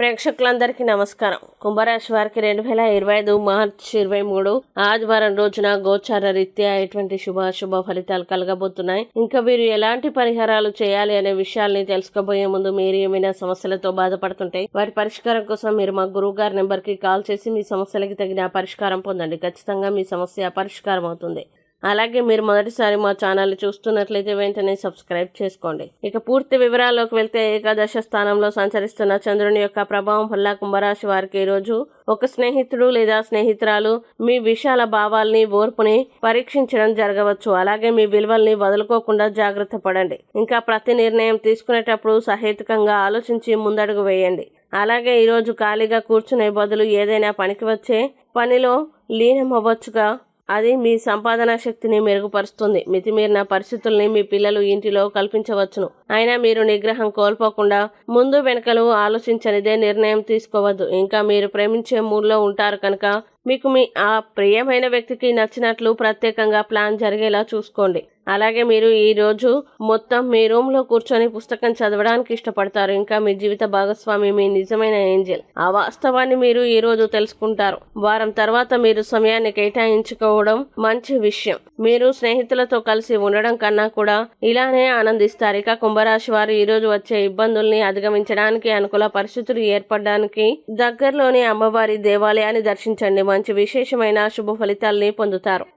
ప్రేక్షకులందరికీ నమస్కారం. కుంభరాశి వారికి రెండు వేల ఇరవై ఐదు మార్చి ఇరవై మూడు ఆదివారం రోజున గోచార రీత్యా ఎటువంటి శుభాశుభ ఫలితాలు కలగబోతున్నాయి? ఇంకా వీరు ఎలాంటి పరిహారాలు చేయాలి అనే విషయాల్ని తెలుసుకోబోయే ముందు మీరు ఏమైనా సమస్యలతో బాధపడుతుంటే వాటి పరిష్కారం కోసం మీరు మా గురువు గారి నెంబర్కి కాల్ చేసి మీ సమస్యలకి తగిన పరిష్కారం పొందండి. ఖచ్చితంగా మీ సమస్య పరిష్కారం అవుతుంది అలాగే మీరు మొదటిసారి మా ఛానల్ చూస్తున్నట్లయితే వెంటనే సబ్స్క్రైబ్ చేసుకోండి. ఇక పూర్తి వివరాల్లోకి వెళ్తే ఏకాదశ స్థానంలో సంచరిస్తున్న చంద్రుని యొక్క ప్రభావం వల్ల కుంభరాశి వారికి ఈరోజు ఒక స్నేహితుడు లేదా స్నేహితురాలు మీ విశాల భావాల్ని ఓర్పుని పరీక్షించడం జరగవచ్చు. అలాగే మీ విలువల్ని వదులుకోకుండా జాగ్రత్త పడండి. ఇంకా ప్రతి నిర్ణయం తీసుకునేటప్పుడు సహేతుకంగా ఆలోచించి ముందడుగు వేయండి. అలాగే ఈరోజు ఖాళీగా కూర్చునే బదులు ఏదైనా పనికి వచ్చే పనిలో లీనమవ్వచ్చుగా అది మీ సంపాదన శక్తిని మెరుగుపరుస్తుంది. మితిమీరిన పరిస్థితుల్ని మీ పిల్లలు ఇంటిలో కల్పించవచ్చును. అయినా మీరు నిగ్రహం కోల్పోకుండా ముందు వెనకలు ఆలోచించనిదే నిర్ణయం తీసుకోవద్దు. ఇంకా మీరు ప్రేమించే మూడ్లో ఉంటారు కనుక మీకు మీ ఆ ప్రియమైన వ్యక్తికి నచ్చినట్లు ప్రత్యేకంగా ప్లాన్ జరిగేలా చూసుకోండి. అలాగే మీరు ఈ రోజు మొత్తం మీ రూమ్లో కూర్చొని పుస్తకం చదవడానికి ఇష్టపడతారు. ఇంకా మీ జీవిత భాగస్వామి మీ నిజమైన ఏంజల్. ఆ వాస్తవాన్ని మీరు ఈ రోజు తెలుసుకుంటారు. వారం తర్వాత మీరు సమయాన్ని కేటాయించుకోవడం మంచి విషయం. మీరు స్నేహితులతో కలిసి ఉండడం కన్నా కూడా ఇలానే ఆనందిస్తారు. ఇక కుంభరాశి వారు ఈ రోజు వచ్చే ఇబ్బందుల్ని అధిగమించడానికి అనుకూల పరిస్థితులు ఏర్పడడానికి దగ్గరలోని అమ్మవారి దేవాలయాన్ని దర్శించండి. మంచి విశేషమైన శుభ ఫలితాల్ని పొందుతారు.